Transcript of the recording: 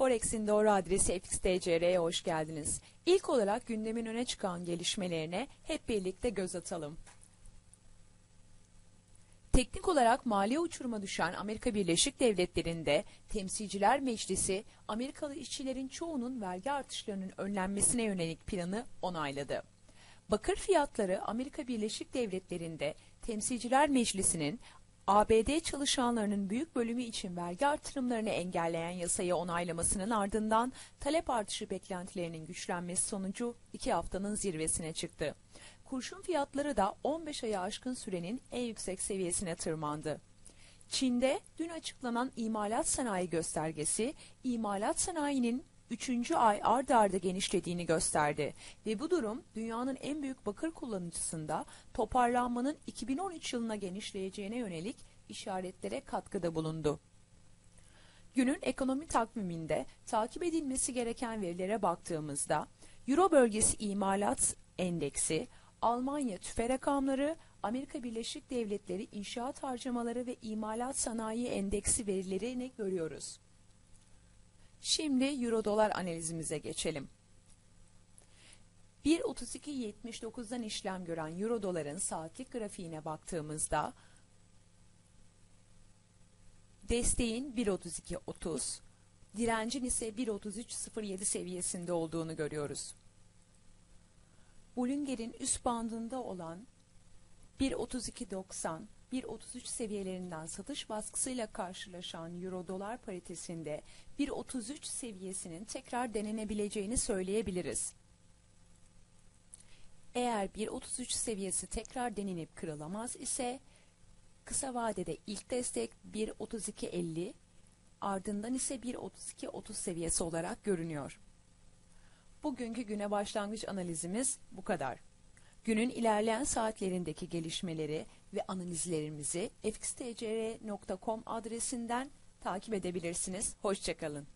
Forex'in doğru adresi FXTCR'ye hoş geldiniz. İlk olarak gündemin öne çıkan gelişmelerine hep birlikte göz atalım. Teknik olarak mali uçuruma düşen Amerika Birleşik Devletleri'nde Temsilciler Meclisi, Amerikalı işçilerin çoğunun vergi artışlarının önlenmesine yönelik planı onayladı. Bakır fiyatları Amerika Birleşik Devletleri'nde Temsilciler Meclisi'nin ABD çalışanlarının büyük bölümü için vergi artırımlarını engelleyen yasayı onaylamasının ardından talep artışı beklentilerinin güçlenmesi sonucu iki haftanın zirvesine çıktı. Kurşun fiyatları da 15 aya aşkın sürenin en yüksek seviyesine tırmandı. Çin'de dün açıklanan imalat sanayi göstergesi, imalat sanayinin 3. ay ard arda genişlediğini gösterdi ve bu durum dünyanın en büyük bakır kullanıcısında toparlanmanın 2013 yılına genişleyeceğine yönelik işaretlere katkıda bulundu. Günün ekonomi takviminde takip edilmesi gereken verilere baktığımızda Euro bölgesi imalat endeksi, Almanya tüfe rakamları, Amerika Birleşik Devletleri inşaat harcamaları ve imalat sanayi endeksi verilerini görüyoruz. Şimdi euro dolar analizimize geçelim. 1.32.79'dan işlem gören euro doların saatlik grafiğine baktığımızda desteğin 1.32.30, direncin ise 1.33.07 seviyesinde olduğunu görüyoruz. Bollinger'in üst bandında olan 1.32.90, 1.33 seviyelerinden satış baskısıyla karşılaşan euro dolar paritesinde 1.33 seviyesinin tekrar denenebileceğini söyleyebiliriz. Eğer 1.33 seviyesi tekrar denenip kırılamaz ise kısa vadede ilk destek 1.32.50 ardından ise 1.32.30 seviyesi olarak görünüyor. Bugünkü güne başlangıç analizimiz bu kadar. Günün ilerleyen saatlerindeki gelişmeleri ve analizlerimizi fxtcr.com adresinden takip edebilirsiniz. Hoşçakalın.